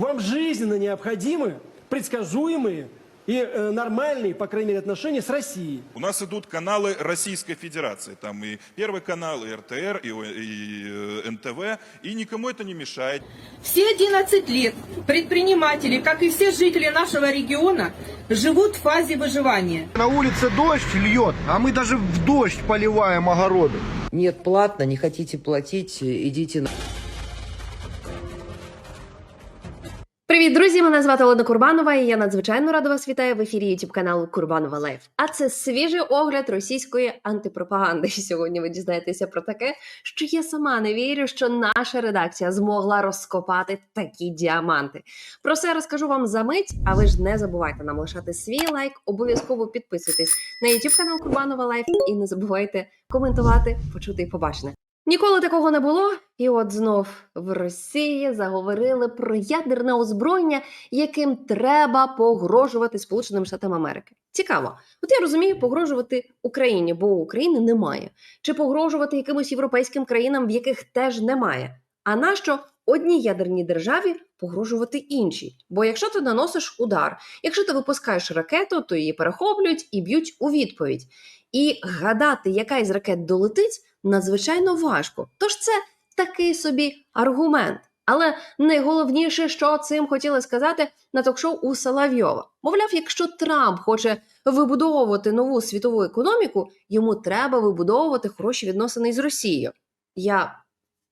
вам жизненно необходимы предсказуемые и э, нормальные, по крайней мере, отношения с Россией. У нас идут каналы Российской Федерации. Там и Первый канал, и РТР, и, и, э, НТВ. И никому это не мешает. Все 11 лет предприниматели, как и все жители нашего региона, живут в фазе выживания. На улице дождь льет, а мы даже в дождь поливаем огороды. Нет, платно, не хотите платить, идите на... Привіт, друзі! Мене звати Олена Курбанова, і я надзвичайно рада вас вітаю в ефірі youtube каналу Курбанова Лайф. А це свіжий огляд російської антипропаганди. Сьогодні ви дізнаєтеся про таке, що я сама не вірю, що наша редакція змогла розкопати такі діаманти. Про я розкажу вам за мить. А ви ж не забувайте нам лишати свій лайк, обов'язково підписуйтесь на youtube канал Курбанова Лайф і не забувайте коментувати, почути і побачене. Ніколи такого не було, і от знов в Росії заговорили про ядерне озброєння, яким треба погрожувати Сполученим Штатам Америки. Цікаво, от я розумію, погрожувати Україні, бо України немає, чи погрожувати якимось європейським країнам, в яких теж немає. А нащо одній ядерній державі погрожувати іншій? Бо якщо ти наносиш удар, якщо ти випускаєш ракету, то її перехоплюють і б'ють у відповідь. І гадати, яка із ракет долетить, надзвичайно важко. Тож це такий собі аргумент. Але найголовніше, що цим хотіли сказати на ток-шоу у Соловйова. Мовляв, якщо Трамп хоче вибудовувати нову світову економіку, йому треба вибудовувати хороші відносини з Росією. Я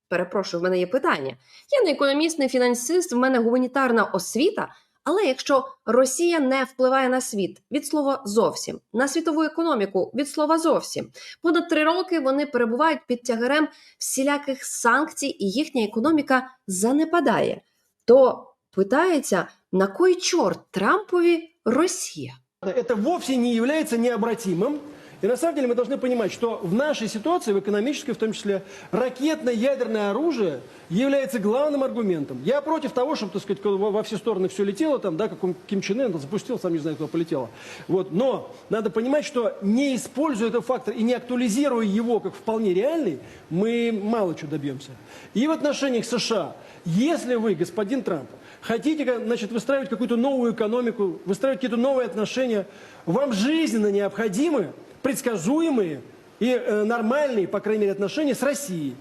перепрошую, в мене є питання. Я не економіст, не фінансист, в мене гуманітарна освіта. Але якщо Росія не впливає на світ від слова зовсім, на світову економіку від слова зовсім, понад три роки вони перебувають під тягарем всіляких санкцій, і їхня економіка занепадає, то питається, на кой чорт Трампові Росія? Это вовсе не является необратимым. И на самом деле мы должны понимать, что в нашей ситуации, в экономической в том числе, ракетно-ядерное оружие является главным аргументом. Я против того, чтобы, так сказать, во все стороны все летело, там, да, как Ким Чен Ын запустил, сам не знаю, куда полетело. Вот. Но надо понимать, что не используя этот фактор и не актуализируя его как вполне реальный, мы мало чего добьемся. И в отношениях США, если вы, господин Трамп, хотите значит, выстраивать какую-то новую экономику, выстраивать какие-то новые отношения, вам жизненно необходимы предсказуемые и э, нормальные, по крайней мере, отношения с Россией.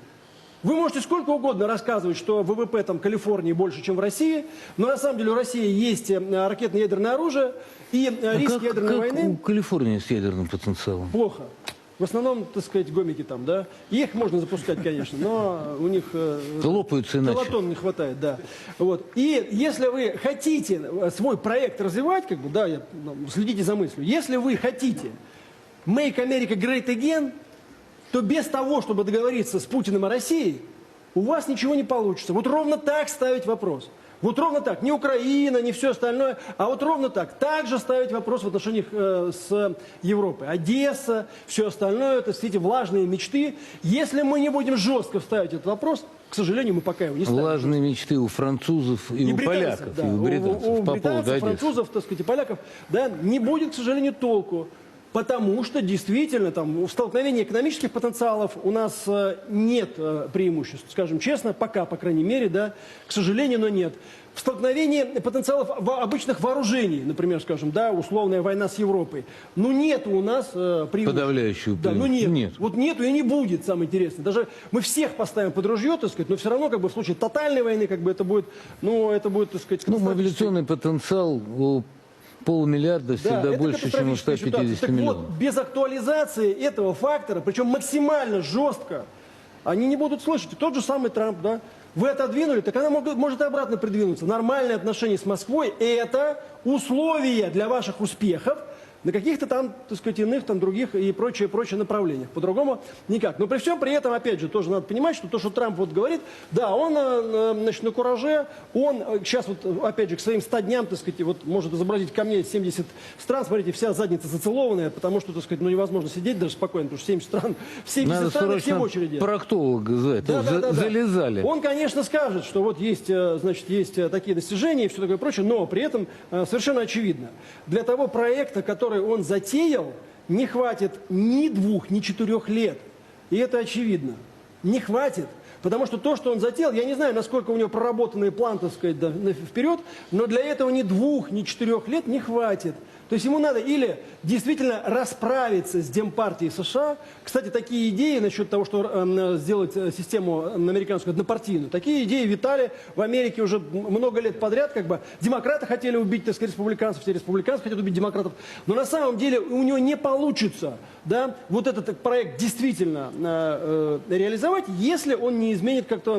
Вы можете сколько угодно рассказывать, что ВВП там Калифорнии больше, чем в России, но на самом деле у России есть э, ракетно-ядерное оружие и э, риск А как, ядерной как войны у Калифорнии с ядерным потенциалом? плохо. В основном, так сказать, гомики там, да. Их можно запускать, конечно, но у них Лопаются иначе. Килотон не хватает, да. Вот. И если вы хотите свой проект развивать, как бы, да, ну, следите за мыслью. Если вы хотите make America great again, то без того, чтобы договориться с Путиным о России, у вас ничего не получится. Вот ровно так ставить вопрос. Вот ровно так. Не Украина, не все остальное, а вот ровно так. Также ставить вопрос в отношениях э, с Европой. Одесса, все остальное, это все эти влажные мечты. Если мы не будем жестко ставить этот вопрос, к сожалению, мы пока его не ставим. Влажные мечты у французов и, у британцев, поляков, да, и у британцев у, у по британцев, поводу Одессы. французов, так сказать, и поляков, да, не будет, к сожалению, толку. Потому что действительно там в столкновении экономических потенциалов у нас э, нет э, преимуществ, скажем честно, пока, по крайней мере, да, к сожалению, но нет. В столкновении потенциалов обычных вооружений, например, скажем, да, условная война с Европой, ну нет у нас э, преимуществ. Подавляющего Да, ну нет. Нет. Вот нету и не будет, самое интересное. Даже мы всех поставим под ружье, так сказать, но все равно, как бы, в случае тотальной войны, как бы, это будет, ну, это будет, так сказать, Ну, мобилизационный потенциал у полумиллиарда всегда это больше, чем у катастрофическая 150 ситуация. Так миллионов. вот, без актуализации этого фактора, причем максимально жестко, они не будут слышать. И тот же самый Трамп, да, вы отодвинули, так она может, может и обратно придвинуться. Нормальные отношения с Москвой – это условия для ваших успехов на каких-то там, так сказать, иных, там, других и прочее, прочее направлениях. По-другому никак. Но при всем при этом, опять же, тоже надо понимать, что то, что Трамп вот говорит, да, он, э, значит, на кураже, он э, сейчас вот, э, опять же, к своим 100 дням, так сказать, вот может изобразить ко мне 70 стран, смотрите, вся задница зацелованная, потому что, так сказать, ну невозможно сидеть даже спокойно, потому что 70 стран, в 70 Надо стран все в очереди. проктолога. Да, Вот да, за- да, да. Залезали. Он, конечно, скажет, что вот есть, э, значит, есть э, такие достижения и все такое прочее, но при этом э, совершенно очевидно, для того проекта, который он затеял, не хватит ни двух, ни четырех лет. И это очевидно. Не хватит. Потому что то, что он затеял, я не знаю, насколько у него проработанный план, так сказать, да, на- вперед, но для этого ни двух, ни четырех лет не хватит. То есть ему надо или действительно расправиться с Демпартией США. Кстати, такие идеи насчет того, что э, сделать э, систему американскую однопартийную, такие идеи витали в Америке уже много лет подряд. Как бы демократы хотели убить, так сказать, республиканцев, все республиканцы хотят убить демократов. Но на самом деле у него не получится да, вот этот проект действительно э, э, реализовать, если он не изменит как-то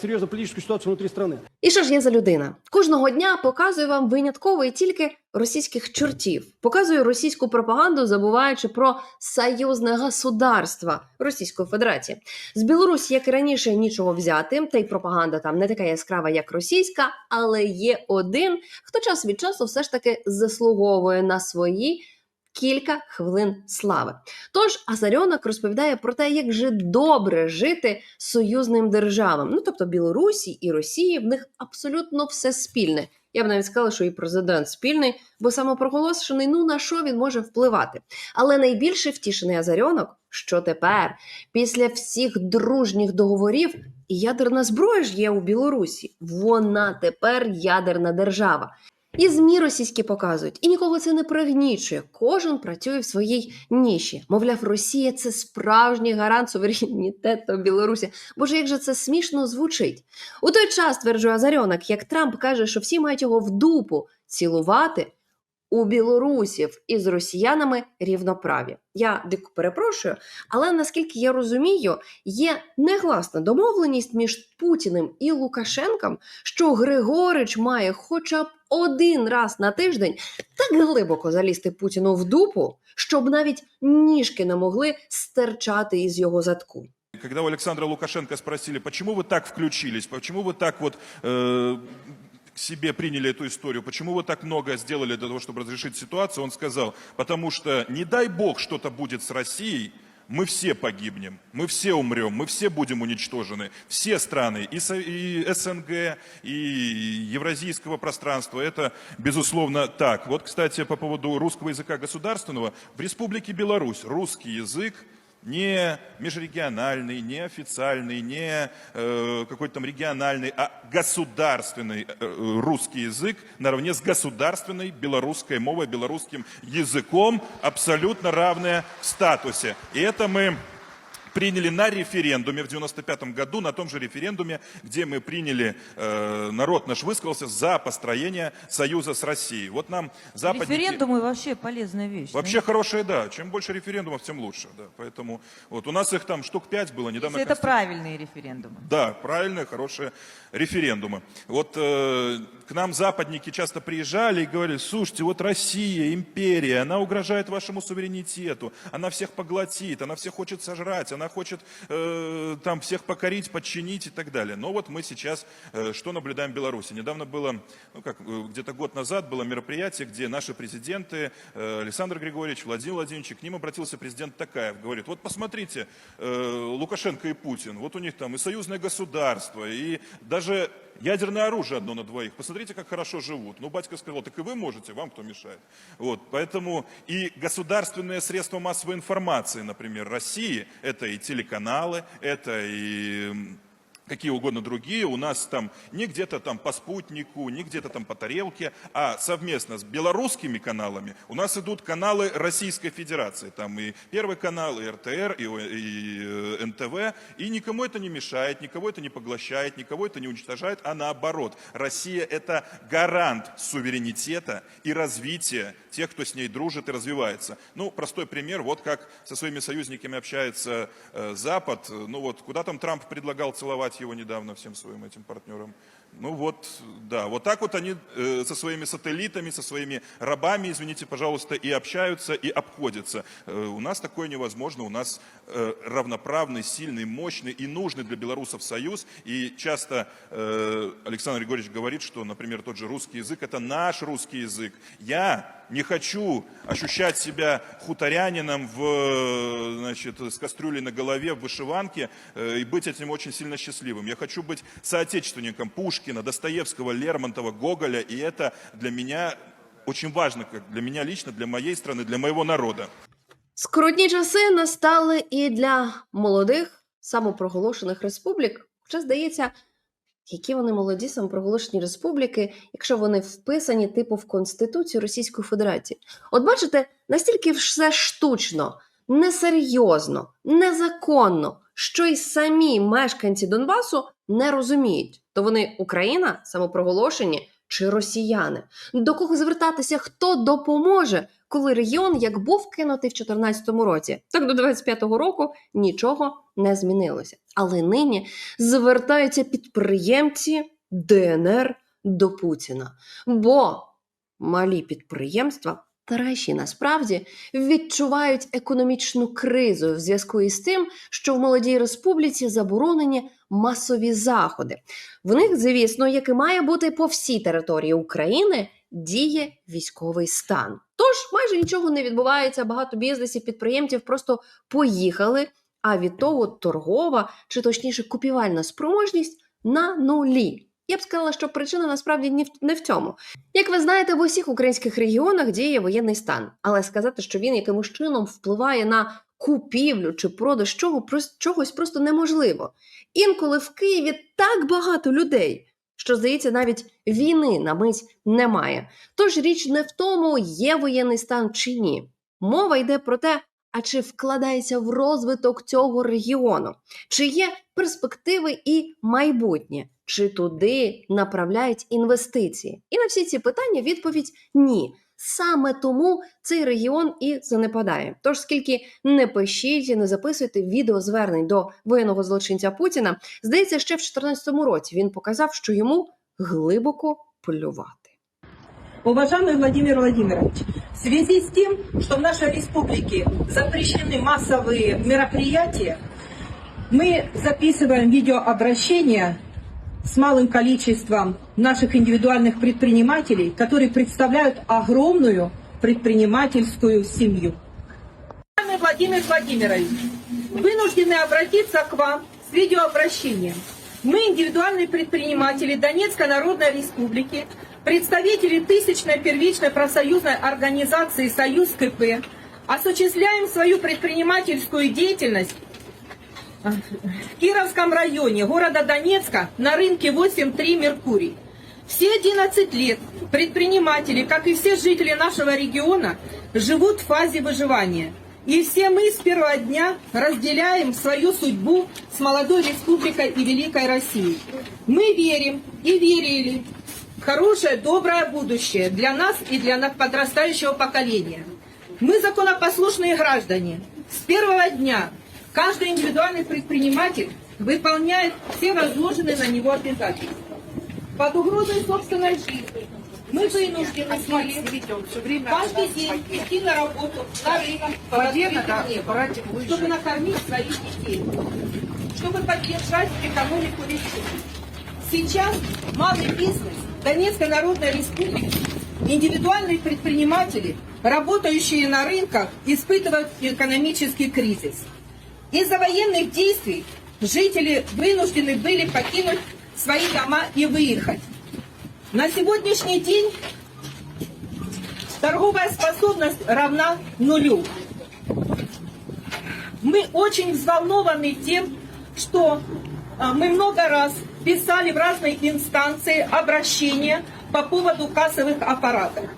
серьезно политическую ситуацию внутри страны. І що ж я за людина? Кожного дня показую вам винятково і тільки російських чортів. Показую російську пропаганду, забуваючи про союзне государство Російської Федерації. З Білорусі, як і раніше, нічого взяти, та й пропаганда там не така яскрава, як російська, але є один, хто час від часу все ж таки заслуговує на свої. Кілька хвилин слави. Тож Азарьонок розповідає про те, як же добре жити союзним державам. Ну тобто Білорусі і Росії в них абсолютно все спільне. Я б навіть сказала, що і президент спільний, бо самопроголошений, ну на що він може впливати. Але найбільше втішений Азарьонок, що тепер, після всіх дружніх договорів, ядерна зброя ж є у Білорусі. Вона тепер ядерна держава. І ЗМІ російські показують, і нікого це не пригнічує. Кожен працює в своїй ніші. Мовляв, Росія це справжній гарант суверенітету Білорусі. Боже, як же це смішно звучить. У той час, стверджує Азарьонок, як Трамп каже, що всі мають його в дупу цілувати. У білорусів із росіянами рівноправі. Я дико перепрошую, але наскільки я розумію, є негласна домовленість між Путіним і Лукашенком, що Григорич має хоча б один раз на тиждень так глибоко залізти Путіну в дупу, щоб навіть ніжки не могли стирчати із його задку. Когда у Александра Лукашенко спросили, почему вы так включились, почему вы так вот э, к себе приняли эту историю, почему вы так много сделали для того, чтобы разрешить ситуацию, он сказал, потому что не дай бог что-то будет с Россией, мы все погибнем, мы все умрем, мы все будем уничтожены. Все страны, и, Со- и СНГ, и Евразийского пространства, это безусловно так. Вот, кстати, по поводу русского языка государственного, в Республике Беларусь русский язык не межрегиональный, не официальный, не э, какой-то там региональный, а государственный э, русский язык наравне с государственной белорусской мовой, белорусским языком абсолютно равные в статусе. И это мы приняли на референдуме в 95 году, на том же референдуме, где мы приняли, э, народ наш высказался за построение союза с Россией. Вот нам западники... Референдумы вообще полезная вещь. Вообще хорошая, да. Чем больше референдумов, тем лучше. Да. Поэтому вот у нас их там штук пять было недавно. Если это Конституция- правильные референдумы. Да, правильные, хорошие референдумы. Вот э, к нам западники часто приезжали и говорили, слушайте, вот Россия, империя, она угрожает вашему суверенитету, она всех поглотит, она всех хочет сожрать, она хочет э, там всех покорить, подчинить и так далее. Но вот мы сейчас э, что наблюдаем в Беларуси? Недавно было, ну как, э, где-то год назад было мероприятие, где наши президенты, э, Александр Григорьевич, Владимир Владимирович, к ним обратился президент Такаев, говорит, вот посмотрите, э, Лукашенко и Путин, вот у них там и союзное государство, и даже ядерное оружие одно на двоих. Посмотрите, как хорошо живут. Ну, батька сказал, так и вы можете, вам кто мешает. Вот, поэтому и государственные средства массовой информации, например, России, это и телеканалы, это и м, какие угодно другие, у нас там не где-то там по спутнику, не где-то там по тарелке, а совместно с белорусскими каналами у нас идут каналы Российской Федерации. Там и Первый канал, и РТР, и, и, э, НТВ. И никому это не мешает, никого это не поглощает, никого это не уничтожает, а наоборот. Россия – это гарант суверенитета и развития тех, кто с ней дружит и развивается. Ну, простой пример, вот как со своими союзниками общается э, Запад. Ну вот, куда там Трамп предлагал целовать его недавно всем своим этим партнерам? Ну вот, да, вот так вот они э, со своими сателлитами, со своими рабами, извините, пожалуйста, и общаются, и обходятся. Э, у нас такое невозможно, у нас э, равноправный, сильный, мощный и нужный для белорусов союз. И часто э, Александр Григорьевич говорит, что, например, тот же русский язык – это наш русский язык. Я не хочу ощущать себя хуторянином в, значит, с кастрюлей на голове в вышиванке э, и быть этим очень сильно счастливым. Я хочу быть соотечественником Пушкина, Достоевского, Лермонтова, Гоголя, и это для меня очень важно, как для меня лично, для моей страны, для моего народа. Скрутні часи настали і для молодих самопроголошених республік Хоча, здається, які вони молоді самопроголошені республіки, якщо вони вписані типу в Конституцію Російської Федерації. От бачите, настільки все штучно, несерйозно, незаконно, що й самі мешканці Донбасу не розуміють, то вони Україна, самопроголошені чи росіяни. До кого звертатися, хто допоможе, коли регіон як був кинутий в 2014 році, так до 25-го року нічого не змінилося. Але нині звертаються підприємці ДНР до Путіна. Бо малі підприємства, кращі насправді, відчувають економічну кризу в зв'язку із тим, що в молодій республіці заборонені масові заходи. В них, звісно, як і має бути по всій території України, діє військовий стан. Тож майже нічого не відбувається. Багато бізнесів, підприємців просто поїхали. А від того торгова чи точніше купівальна спроможність на нулі. Я б сказала, що причина насправді не в цьому. Як ви знаєте, в усіх українських регіонах діє воєнний стан, але сказати, що він якимось чином впливає на купівлю чи продаж чого, чогось просто неможливо. Інколи в Києві так багато людей, що здається, навіть війни на мить немає. Тож річ не в тому, є воєнний стан чи ні. Мова йде про те, а чи вкладається в розвиток цього регіону, чи є перспективи і майбутнє, чи туди направляють інвестиції? І на всі ці питання відповідь ні. Саме тому цей регіон і занепадає. Тож скільки не пишіть і не записуйте відеозвернень до воєнного злочинця Путіна, здається, ще в 2014 році він показав, що йому глибоко плювати. Уважаемый Владимир Владимирович, в связи с тем, что в нашей республике запрещены массовые мероприятия, мы записываем видеообращение с малым количеством наших индивидуальных предпринимателей, которые представляют огромную предпринимательскую семью. Владимир Владимирович, вынуждены обратиться к вам с видеообращением. Мы, индивидуальные предприниматели Донецкой Народной Республики, представители тысячной первичной профсоюзной организации «Союз КП», осуществляем свою предпринимательскую деятельность в Кировском районе города Донецка на рынке 8.3 «Меркурий». Все 11 лет предприниматели, как и все жители нашего региона, живут в фазе выживания. И все мы с первого дня разделяем свою судьбу с молодой республикой и великой Россией. Мы верим и верили в хорошее, доброе будущее для нас и для подрастающего поколения. Мы законопослушные граждане. С первого дня каждый индивидуальный предприниматель выполняет все возложенные на него обязательства. Под угрозой собственной жизни мы вынуждены были каждый день идти на работу, на рынок, по небом, чтобы накормить своих детей, чтобы поддержать экономику республики. Сейчас малый бизнес Донецкой Народной Республики, индивидуальные предприниматели, работающие на рынках, испытывают экономический кризис. Из-за военных действий жители вынуждены были покинуть свои дома и выехать. На сегодняшний день торговая способность равна нулю. Мы очень взволнованы тем, что а, мы много раз писали в разные инстанции обращения по поводу кассовых аппаратов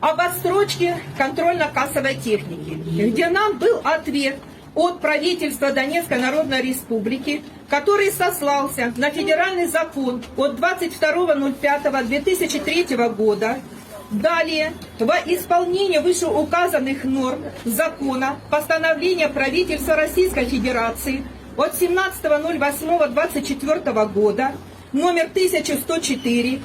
об отсрочке контрольно-кассовой техники, где нам был ответ от правительства Донецкой Народной Республики, который сослался на федеральный закон от 22.05.2003 года. Далее, во исполнение вышеуказанных норм закона постановления правительства Российской Федерации от 17.08.24 года номер 1104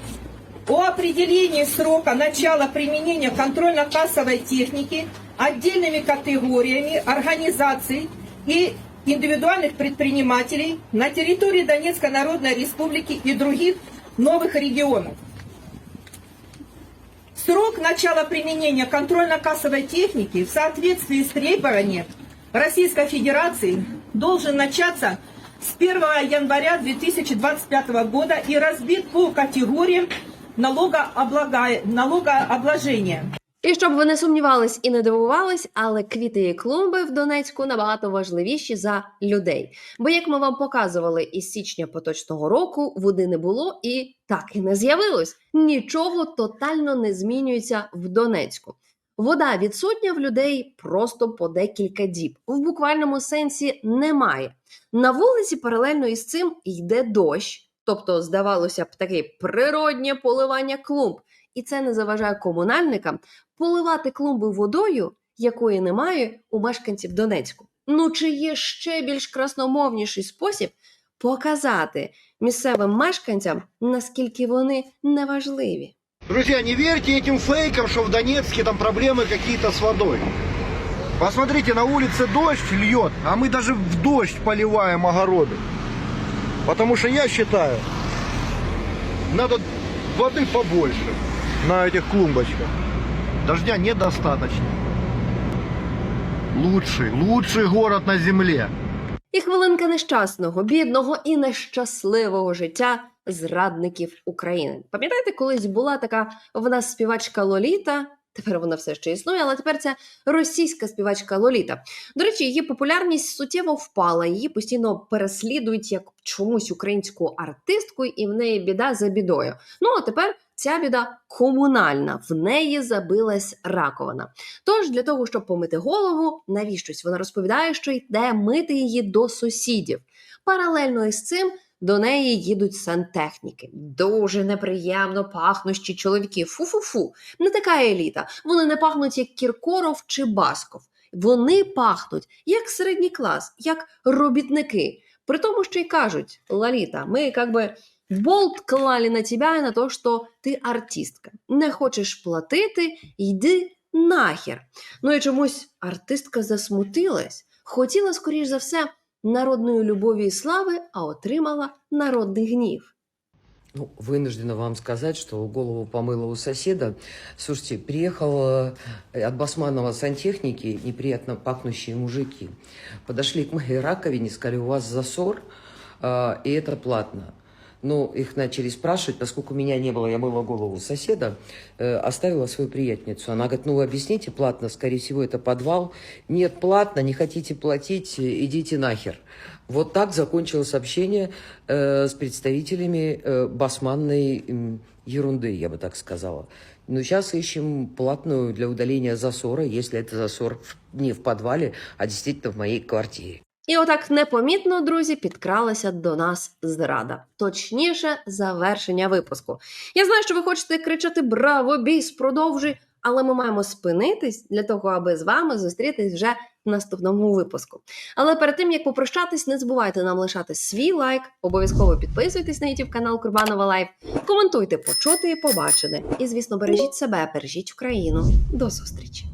о определении срока начала применения контрольно-кассовой техники отдельными категориями организаций и индивидуальных предпринимателей на территории Донецкой Народной Республики и других новых регионов. Срок начала применения контрольно-кассовой техники в соответствии с требованием Российской Федерации должен начаться с 1 января 2025 года и разбит по категориям налогообложения. І щоб ви не сумнівались і не дивувались, але квіти і клумби в Донецьку набагато важливіші за людей. Бо, як ми вам показували із січня поточного року, води не було і так і не з'явилось. Нічого тотально не змінюється в Донецьку. Вода відсутня в людей просто по декілька діб. В буквальному сенсі немає. На вулиці паралельно із цим йде дощ, тобто, здавалося б, таке природнє поливання клумб І це не заважає комунальникам поливати клумби водою, якої немає у мешканців Донецьку. Ну чи є ще більш красномовніший спосіб показати місцевим мешканцям, наскільки вони неважливі? Друзья, не верьте этим фейкам, что в Донецке там проблемы какие-то с водой. Посмотрите, на улице дождь льет, а мы даже в дождь поливаем огороды. Потому что я считаю, надо воды побольше на этих клумбочках. Дождя недостаточно. Лучший, лучший город на земле. І хвилинка нещасного, бідного і нещасливого життя зрадників України. Пам'ятаєте, колись була така в нас співачка Лоліта. Тепер вона все ще існує, але тепер це російська співачка Лоліта. До речі, її популярність суттєво впала. Її постійно переслідують як чомусь українську артистку, і в неї біда за бідою. Ну а тепер ця біда комунальна. В неї забилась раковина. Тож для того, щоб помити голову, навіщось вона розповідає, що йде мити її до сусідів. Паралельно із цим до неї їдуть сантехніки. Дуже неприємно пахнущі чоловіки. Фу-фу-фу. Не така еліта. Вони не пахнуть як Кіркоров чи Басков. Вони пахнуть як середній клас, як робітники. При тому, що й кажуть: Лаліта, ми як би болт клали на тебе на те, що ти артистка. Не хочеш платити, йди нахер. Ну і чомусь артистка засмутилась. Хотіла, скоріш за все, народної любові і слави, а отримала народний гнів. Ну, вынуждена вам сказать, что голову помыла у соседа. Слушайте, приехал э, от Басманова сантехники неприятно пахнущие мужики. Подошли к моей раковине, сказали, у вас засор, э, и это платно. Ну, их начали спрашивать, поскольку меня не было, я мыла голову соседа, э, оставила свою приятницу. Она говорит, ну, вы объясните, платно, скорее всего, это подвал. Нет, платно, не хотите платить, э, идите нахер. Вот так закончилось общение э, с представителями э, басманной м, ерунды, я бы так сказала. Но сейчас ищем платную для удаления засора, если это засор не в подвале, а действительно в моей квартире. І отак непомітно, друзі, підкралася до нас зрада. Точніше, завершення випуску. Я знаю, що ви хочете кричати Браво, біс, продовжуй, але ми маємо спинитись для того, аби з вами зустрітись вже в наступному випуску. Але перед тим як попрощатись, не забувайте нам лишати свій лайк, обов'язково підписуйтесь на YouTube канал Курбанова Лайф, коментуйте почути і побачене. І, звісно, бережіть себе, бережіть Україну. До зустрічі!